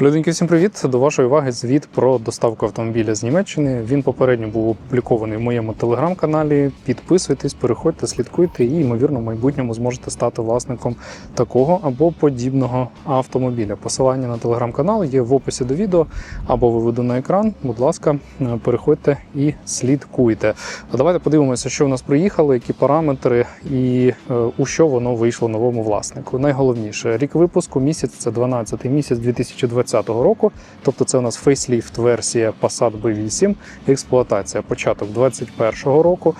Люденьки, всім привіт! До вашої уваги звіт про доставку автомобіля з Німеччини. Він попередньо був опублікований в моєму телеграм-каналі. Підписуйтесь, переходьте, слідкуйте і, ймовірно, в майбутньому зможете стати власником такого або подібного автомобіля. Посилання на телеграм-канал є в описі до відео або виведу на екран. Будь ласка, е, переходьте і слідкуйте. А давайте подивимося, що в нас приїхало, які параметри і е, у що воно вийшло новому власнику. Найголовніше рік випуску місяць це 12 місяць 2020 року. Тобто це у нас фейсліфт версія Passat B8, експлуатація початок 2021 року.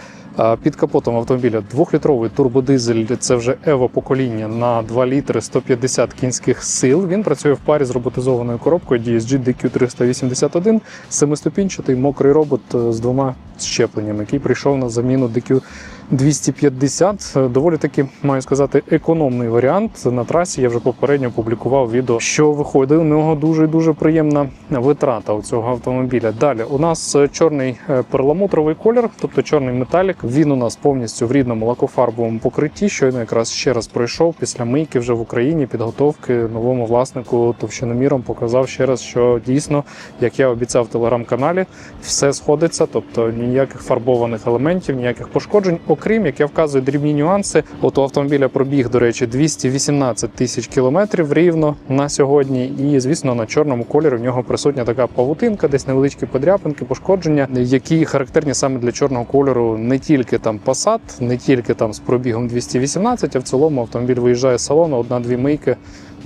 Під капотом автомобіля двохлітровий турбодизель, це вже Evo покоління на 2 літри 150 кінських сил. Він працює в парі з роботизованою коробкою DSG DQ381, семиступінчатий мокрий робот е, з двома щепленнями, який прийшов на заміну DQ 250. Е, Доволі таки маю сказати економний варіант. На трасі я вже попередньо публікував відео, що виходить у нього дуже дуже приємна витрата у цього автомобіля. Далі у нас е, чорний е, перламутровий колір, тобто чорний металік. Він у нас повністю в рідному лакофарбовому покритті. Щойно якраз ще раз пройшов після мийки вже в Україні. Підготовки новому власнику товщиноміром показав ще раз, що дійсно, як я обіцяв в телеграм-каналі, все сходиться, тобто ніяких фарбованих елементів, ніяких пошкоджень, окрім як я вказую дрібні нюанси. От у автомобіля пробіг, до речі, 218 тисяч кілометрів рівно на сьогодні. І звісно, на чорному кольорі в нього присутня така павутинка, десь невеличкі подряпинки, пошкодження, які характерні саме для чорного кольору не тільки там Passat, не тільки там з пробігом 218, а в цілому автомобіль виїжджає з салону, одна-дві мийки,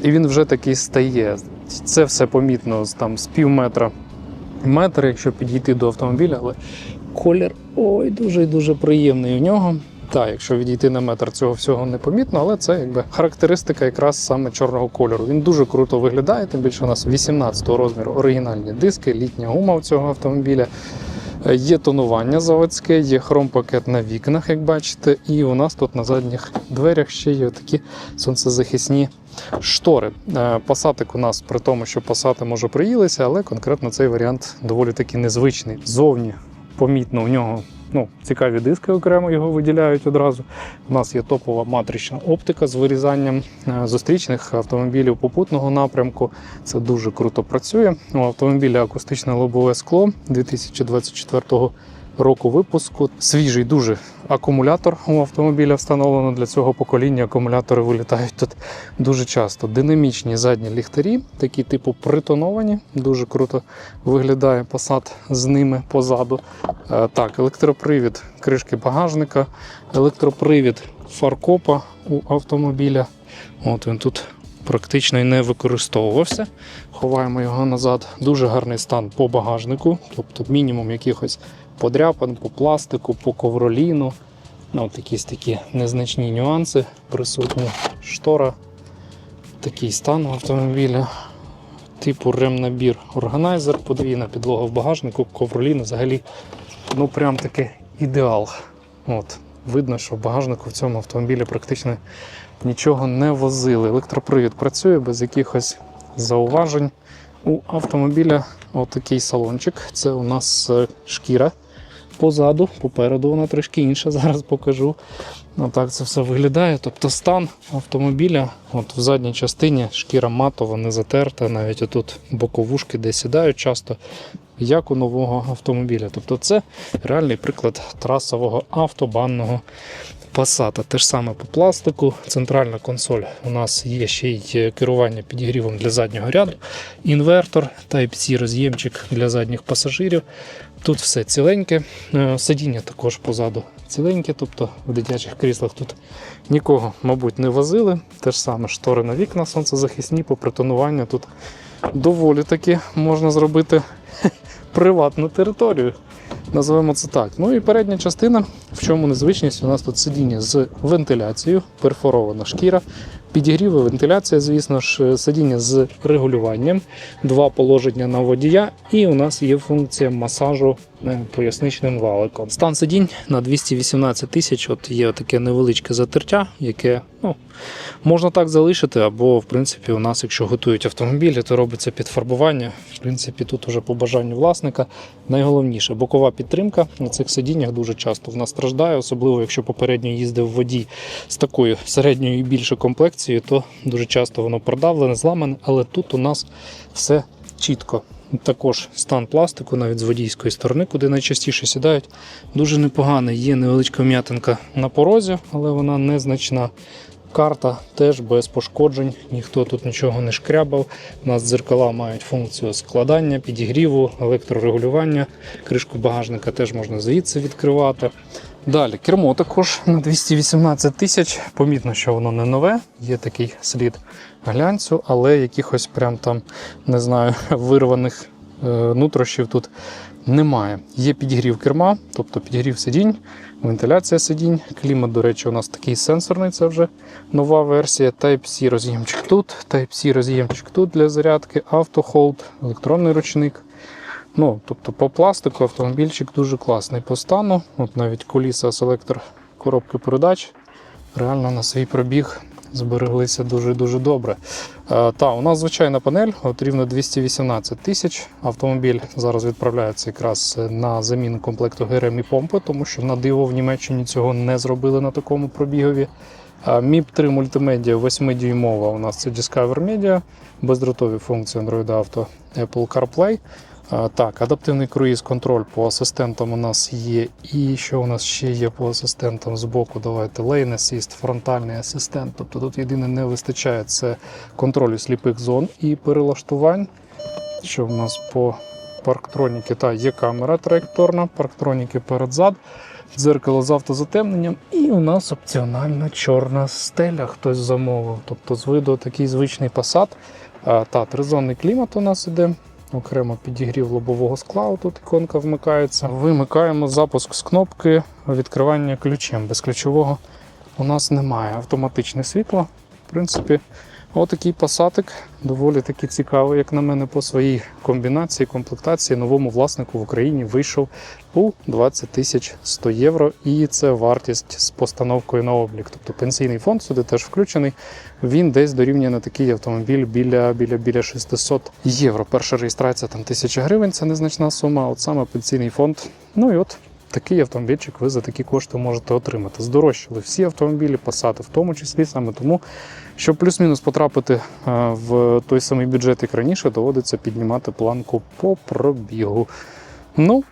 і він вже такий стає. Це все помітно там з пів метра метр, якщо підійти до автомобіля, але колір ой, дуже і дуже приємний у нього. Так, якщо відійти на метр, цього всього не помітно, але це якби характеристика якраз саме чорного кольору. Він дуже круто виглядає, тим більше у нас 18-го розміру оригінальні диски, літня гума у цього автомобіля. Е, Є тонування заводське, є хромпакет на вікнах, як бачите, і у нас тут на задніх дверях ще є такі сонцезахисні штори. Е, Пасатик у нас при тому, що пасати може приїлися, але конкретно цей варіант доволі таки незвичний. Зовні помітно у нього ну, цікаві диски окремо його виділяють одразу. У нас є топова матрична оптика з вирізанням е, зустрічних автомобілів попутного напрямку. Це дуже круто працює. У автомобіля акустичне лобове скло 2024 року випуску. Свіжий дуже акумулятор у автомобіля встановлено для цього покоління. Акумулятори вилітають тут дуже часто. Динамічні задні ліхтарі, такі типу притоновані. Дуже круто виглядає посад з ними позаду. Е, Так, електропривід кришки багажника, електропривід фаркопа у автомобіля. От він тут практично не використовувався. Ховаємо його назад. Дуже гарний стан по багажнику, тобто мінімум якихось подряпин по пластику, по ковроліну. Ну, от якісь такі незначні нюанси присутні. Штора, такий стан автомобіля. Типу ремнабір органайзер, подвійна підлога в багажнику, ковролін взагалі ну прям таки ідеал. От, видно, що в багажнику в цьому автомобілі практично нічого не возили. Електропривід працює без якихось зауважень. У автомобіля отакий салончик. Це у нас е, шкіра позаду, попереду вона трошки інша, зараз покажу. Отак це все виглядає. Тобто стан автомобіля, от в задній частині шкіра матова, не затерта, навіть отут боковушки, де сідають часто, як у нового автомобіля. Тобто це реальний приклад трасового автобанного Passat. Те ж саме по пластику, центральна консоль. У нас є ще й керування підігрівом для заднього ряду, інвертор, Type-C роз'ємчик для задніх пасажирів. Тут все ціленьке. Е, Сидіння також позаду ціленьке, тобто в дитячих кріслах тут нікого, мабуть, не возили. Те ж саме штори на вікна сонцезахисні, по притонуванню тут доволі таки можна зробити приватну територію. Називаємо це так. Ну і передня частина, в чому незвичність, у нас тут сидіння з вентиляцією, перфорована шкіра, підігріви, вентиляція, звісно ж, сидіння з регулюванням, два положення на водія, і у нас є функція масажу е, поясничним валиком. Стан сидінь на 218 тисяч. От є таке невеличке затертя, яке ну, можна так залишити, або в принципі у нас, якщо готують автомобілі, то робиться підфарбування. В принципі, тут уже по бажанню власника. Найголовніше бокова підтримка на цих сидіннях дуже часто в нас страждає, особливо якщо попередньо їздив водій з такою середньою і більшою комплекцією, то дуже часто воно продавлене, зламане, але тут у нас все чітко. Також стан пластику, навіть з водійської сторони, куди найчастіше сідають, дуже непоганий. Є невеличка м'ятинка на порозі, але вона незначна. Карта теж без пошкоджень, ніхто тут нічого не шкрябав. У нас дзеркала мають функцію складання, підігріву, електрорегулювання. Кришку багажника теж можна звідси відкривати. Далі кермо також на 218 тисяч. Помітно, що воно не нове, є такий слід глянцю, але якихось прям там, не знаю, вирваних е, нутрощів тут немає. Є підігрів керма, тобто підігрів сидінь, вентиляція сидінь. Клімат, до речі, у нас такий сенсорний, це вже нова версія. Type-C роз'ємчик тут, Type-C роз'ємчик тут для зарядки, автохолд, електронний ручник. Ну, тобто по пластику автомобільчик дуже класний по стану. От навіть коліса селектор коробки передач реально на свій пробіг збереглися дуже-дуже добре. Е, та, у нас звичайна панель, от рівно 218 тисяч. Автомобіль зараз відправляється якраз на заміну комплекту ГРМ і помпи, тому що на диво в Німеччині цього не зробили на такому пробігові. MIP 3 мультимедіа 8-дюймова. У нас це Discover Media, бездротові функції Android Auto, Apple CarPlay. Так, адаптивний круїз-контроль по асистентам у нас є. І що у нас ще є по асистентам з боку? Давайте Lane Assist, фронтальний асистент. Тобто тут єдине не вистачає це контролю сліпих зон і перелаштувань. Що в нас по парктроніки? Та є камера траєкторна, парктроніки перед-зад, дзеркало з автозатемненням, і у нас опціональна чорна стеля хтось замовив. Тобто з виду такий звичний. А, Та, тризонний клімат у нас іде. Окремо підігрів лобового скла, тут іконка вмикається. Вимикаємо запуск з кнопки відкривання ключем. Без ключового у нас немає. Автоматичне світло. В принципі, отакий пасатик, доволі таки цікавий, як на мене, по своїй комбінації, комплектації. Новому власнику в Україні вийшов у 20 тисяч 100 євро. І це вартість з постановкою на облік. Тобто пенсійний фонд сюди теж включений. Він десь дорівнює на такий автомобіль біля, біля, біля 600 євро. Перша реєстрація там 1000 гривень, це незначна сума. От саме пенсійний фонд. Ну і от такий автомобільчик ви за такі кошти можете отримати. Здорожчали всі автомобілі, пасати, в тому числі саме тому, щоб плюс-мінус потрапити е, в той самий бюджет, як раніше, доводиться піднімати планку по пробігу. Ну,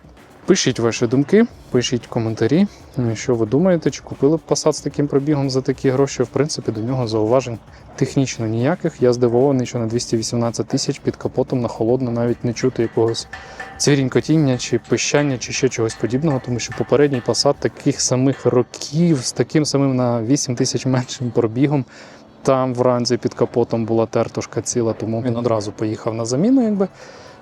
пишіть ваші думки, пишіть коментарі, е, що ви думаєте, чи купили б Passat з таким пробігом за такі гроші. В принципі, до нього зауважень технічно ніяких. Я здивований, що на 218 тисяч під капотом на холодно навіть не чути якогось цвірінькотіння чи пищання, чи ще чогось подібного, тому що попередній Passat таких самих років з таким самим на 8 тисяч меншим пробігом. Там вранці під капотом була тертушка ціла, тому він одразу поїхав на заміну, якби.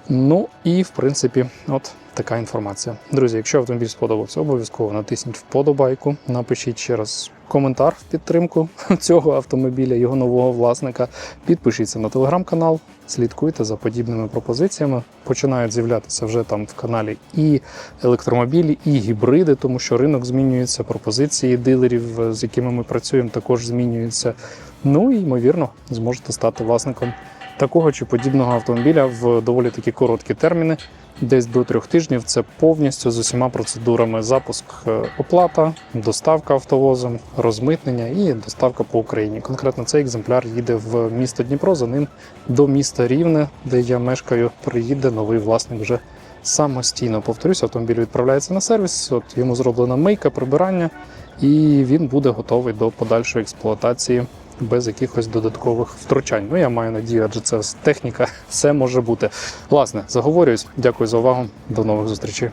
Ну і в принципі, от така інформація. Друзі, якщо автомобіль сподобався, обов'язково натисніть вподобайку, напишіть ще раз коментар в підтримку цього автомобіля, його нового власника. Підпишіться на телеграм-канал, слідкуйте за подібними пропозиціями. Починають з'являтися вже там в каналі і електромобілі, і гібриди, тому що ринок змінюється, пропозиції дилерів, з якими ми працюємо, також змінюються. Ну і ймовірно, зможете стати власником такого чи подібного автомобіля в доволі такі короткі терміни. Десь до трьох тижнів це повністю з усіма процедурами: запуск, е, оплата, доставка автовозом, розмитнення і доставка по Україні. Конкретно цей екземпляр їде в місто Дніпро. За ним до міста Рівне, де я мешкаю, приїде новий власник вже самостійно. Повторюсь, автомобіль відправляється на сервіс. От йому зроблена мийка, прибирання, і він буде готовий до подальшої експлуатації без якихось додаткових втручань. Ну я маю надію, адже це техніка, все може бути. Власне, заговорююсь. Дякую за увагу. До нових зустрічей.